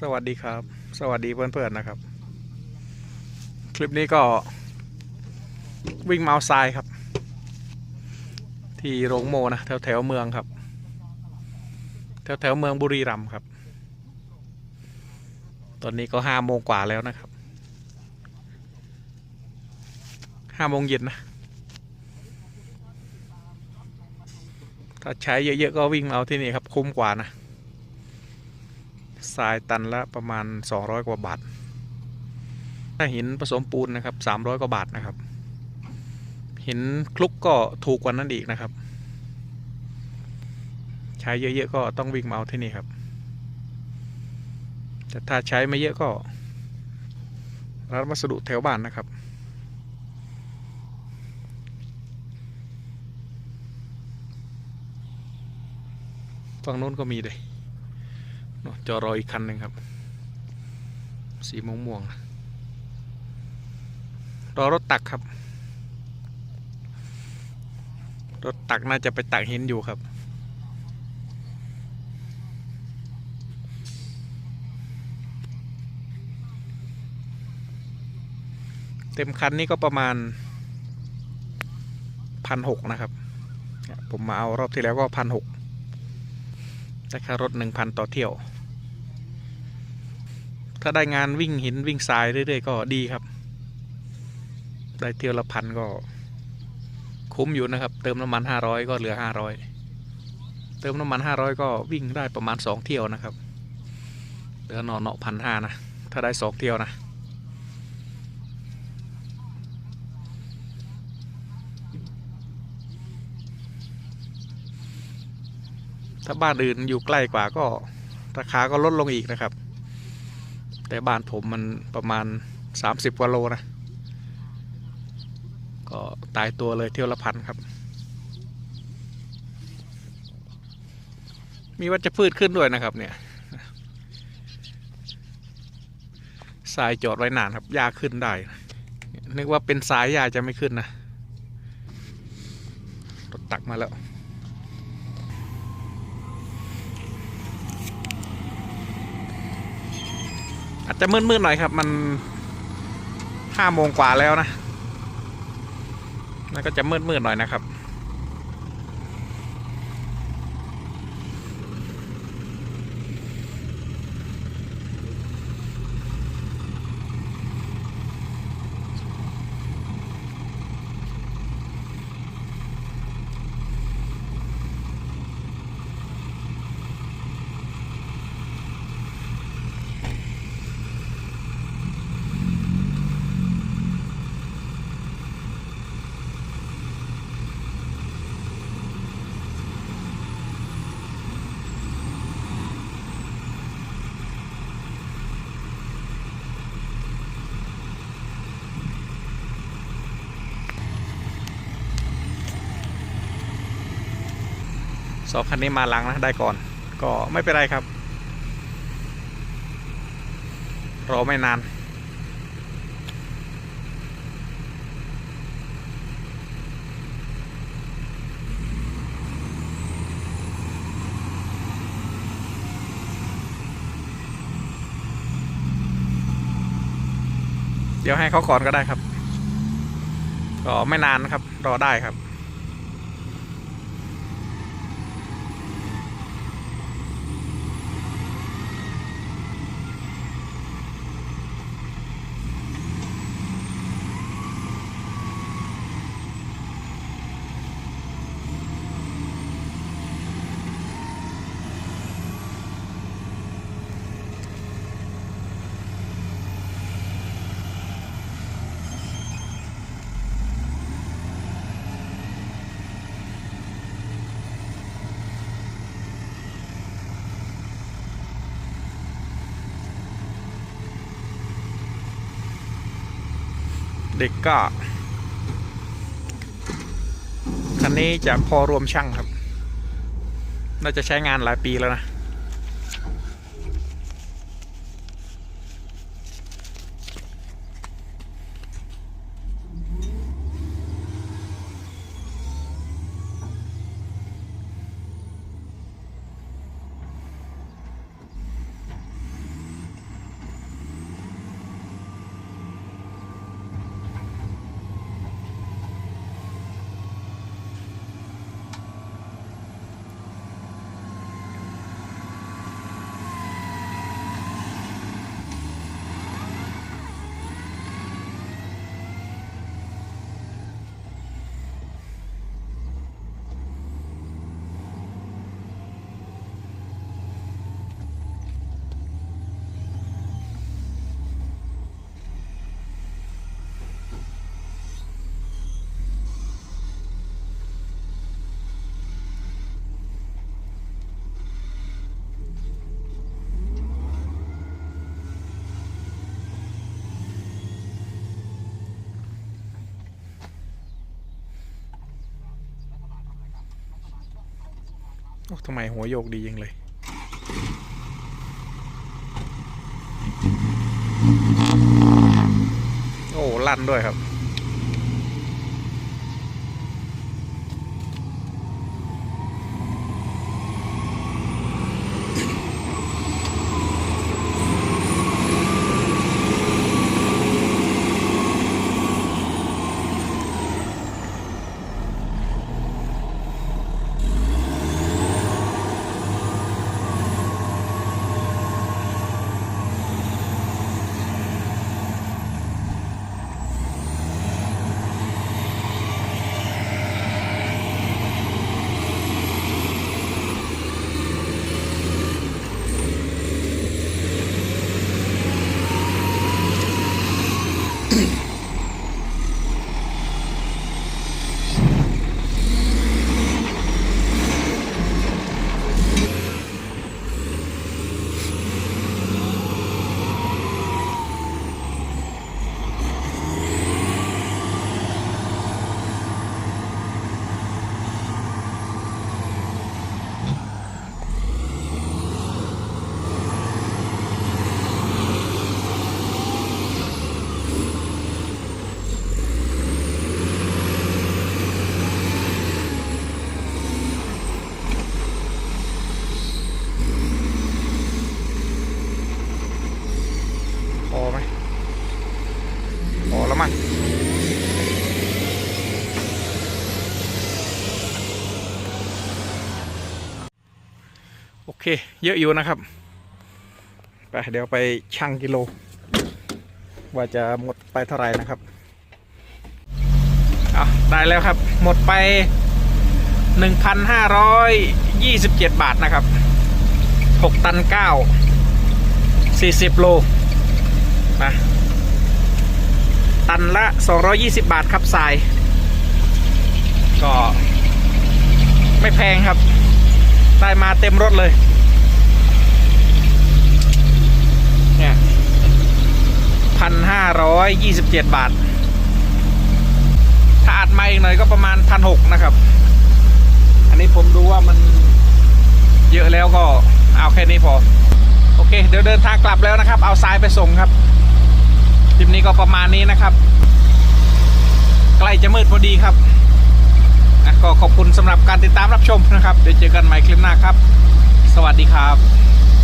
สวัสดีครับ สวัสดีเพื่อนๆนะครับ คลิปนี้ก็ วิ่งเมาทรายครับ ที่โรงโมนะแถวแถวเมืองครับ แถวแถวเมืองบุรีรัมย์ครับ ตอนนี้ก็ห้าโมงกว่าแล้วนะครับห้าโมงเย็นนะ ถ้าใช้เยอะๆก็วิ่งเอาที่นี่ครับคุ้มกว่านะ ทรายตันละประมาณ 200 กว่าบาท ถ้าหินผสมปูนนะครับ 300 กว่าบาทนะครับ หินคลุกก็ถูกกว่านั้นอีกนะครับ ใช้เยอะๆก็ต้องวิ่งมาเอาที่นี่ครับ แต่ถ้าใช้ไม่เยอะก็ร้านวัสดุแถวบ้านนะครับฝั่งโน้นก็มีเลย จอรออีกคันหนึ่งครับ สีม่วงม่วงๆรอรถตักครับ รถตักน่าจะไปตักหินอยู่ครับเต็มคันนี้ก็ประมาณพันหกนะครับ ผมมาเอารอบที่แล้วก็พันหกแต่ค่ารถหนึ่งพันต่อเที่ยว ถ้าได้งานวิ่งหินวิ่งทรายเรื่อยๆก็ดีครับ ได้เที่ยวละพันก็ คุ้มอยู่นะครับ เติมน้ำมันห้าร้อยก็เหลือห้าร้อยเติมน้ำมันห้าร้อยก็วิ่งได้ประมาณสองเที่ยวนะครับ เหลือนอนเนาะพันห้านะ ถ้าได้สองเที่ยวนะถ้าบ้านอื่นอยู่ใกล้กว่าก็ราคาก็ลดลงอีกนะครับ แต่บ้านผมมันประมาณ 30กว่าโลนะ ก็ตายตัวเลยเที่ยวละพันครับ มีวัชพืชขึ้นด้วยนะครับเนี่ยทรายจอดไว้นานครับหญ้าขึ้นได้ นึกว่าเป็นสายหญ้าจะไม่ขึ้นนะรถตักมาแล้ว อาจจะมืดๆหน่อยครับ มันห้าโมงกว่าแล้วนะแล้วก็จะมืดๆหน่อยนะครับ สองคันนี้มาหลังนะได้ก่อน ก็ไม่เป็นไรครับ รอไม่นานเดี๋ยวให้เขาก่อนก็ได้ครับ ก็ไม่นานนะครับ รอได้ครับ เด็กก็คันนี้จะพอรวมช่างครับ น่าจะใช้งานหลายปีแล้วนะ โอ้ทำไมหัวโยกดียังเลย โอ้ ลั่นด้วยครับ พอไหมพอแล้วมั้ง โอเค เยอะอยู่นะครับ ไปเดี๋ยวไปชั่งกิโล ว่าจะหมดไปเท่าไหร่นะครับเอาได้แล้วครับ หมดไป 1,527 บาทนะครับ 6 ตัน 9 40 โลมาตันละ 220 บาทครับทราย ก็ไม่แพงครับ ได้มาเต็มรถเลย เนี่ยพันห้าร้อยยี่สิบเจ็ดบาท ถ้าอัดมาอีกหน่อยก็ประมาณพันหกนะครับ อันนี้ผมดูว่ามันเยอะแล้วก็เอาแค่นี้พอ โอเค เดี๋ยวเดินทางกลับแล้วนะครับ เอาทรายไปส่งครับคลิปนี้ก็ประมาณนี้นะครับ ใกล้จะมืดพอดีครับ ก็ขอบคุณสำหรับการติดตามรับชมนะครับ เดี๋ยวเจอกันใหม่คลิปหน้าครับ สวัสดีครับ